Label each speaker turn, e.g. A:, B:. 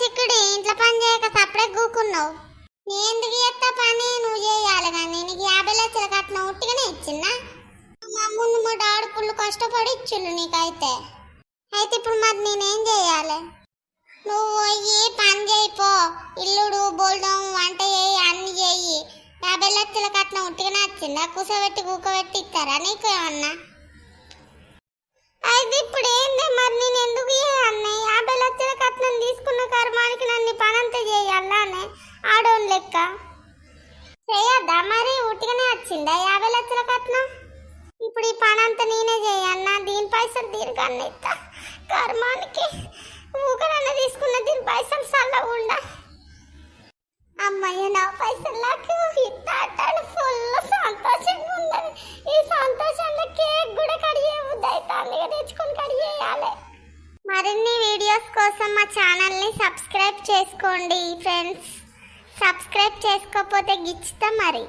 A: సిక్కుడు ఇంట్లో పని చేయక సప్పుడే కూకున్నావు? ఎందుకు చేస్తా పని? నువ్వు చేయాలి కానీ నీకు యాభై లక్షల కట్నం ఉట్టిగానే ఇచ్చిందా? మా ముందు మా డాడు పుల్లు కష్టపడి ఇచ్చిండు నీకైతే. అయితే ఇప్పుడు మరి నేనేం చేయాలి? నువ్వు పోయి పని చేయిపో ఇల్లుడు బోల్డం వంట చేయి అన్ని చేయి. యాభై లక్షల కట్నం ఉట్టిగానే వచ్చిందా కూసబెట్టి కూకబెట్టి ఇస్తారా నీకు ఏమన్నా? ఆడోన్ లెక్క. చేయద్దా? మరి ఉట్టిగానే వచ్చిందా? యాభై లక్షల కట్నం? ఇప్పుడు ఈ పనంతా నేనే చేయన్నా దీని పైసలు దీనికన్నా ఇస్తా. కర్మానికి ఊకరన్న తీసుకున్న దీని పైసలు చల్లగా ఉండా. అమ్మయ్య నా పైసలు నాకు ఇస్తా అంటాడు. ఫుల్ సంతోషంగా ఉన్నది. ఈ సంతోషంలో కేక్ కూడా కడిగే అవుతాంది తెచ్చుకొని కడిగేయాలి మరిన్ని వీడియోస్ కోసం మా ఛానల్ని సబ్స్క్రైబ్ చేసుకోండి ఫ్రెండ్స్. సబ్స్క్రైబ్ చేసుకోకపోతే గిచ్చుతా మరి.